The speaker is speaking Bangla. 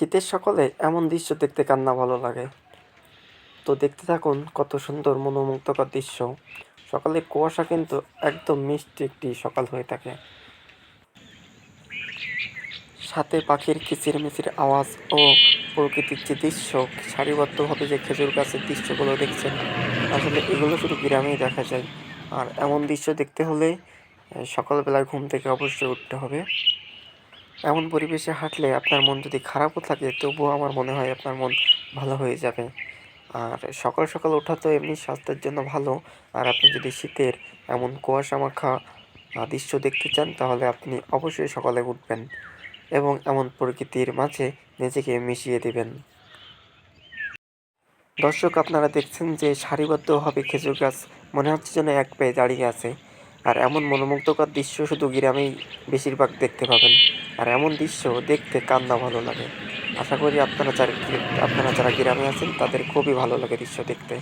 শীতের সকালে এমন দৃশ্য দেখতে কার না ভালো লাগে। তো দেখতে থাকুন কত সুন্দর মনোমুগ্ধকর দৃশ্য। সকালে কুয়াশা কিন্তু একদম মিষ্টি একটি সকাল হয়ে থাকে। সাথে পাখির কিচিরমিচির আওয়াজ ও প্রকৃতির যে দৃশ্য, সারিবদ্ধভাবে যে খেজুর গাছের দৃশ্যগুলো দেখছেন, আসলে এগুলো শুধু গ্রামেই দেখা যায়। আর এমন দৃশ্য দেখতে হলে সকালবেলায় ঘুম থেকে অবশ্যই উঠতে হবে। এমন পরিবেশে হাঁটলে আপনার মন যদি খারাপও থাকে, তবুও আমার মনে হয় আপনার মন ভালো হয়ে যাবে। আর সকাল সকাল ওঠা তো এমনি স্বাস্থ্যের জন্য ভালো। আর আপনি যদি শীতের এমন কুয়াশা মাখা দৃশ্য দেখতে চান, তাহলে আপনি অবশ্যই সকালে উঠবেন এবং এমন প্রকৃতির মাঝে নিজেকে মিশিয়ে দেবেন। দর্শক, আপনারা দেখছেন যে সারিবদ্ধভাবে খেজুর গাছ মনে হচ্ছে যেন এক পায়ে দাঁড়িয়ে আছে। আর এমন মনোমুগ্ধকর দৃশ্য শুধু গ্রামেই বেশিরভাগ দেখতে পাবেন। আর এমন দৃশ্য দেখতে কান্না ভালো লাগে। আশা করি আপনারা যারা আপনারা যারা গ্রামে আছেন, তাদের খুবই ভালো লাগে দৃশ্য দেখতে।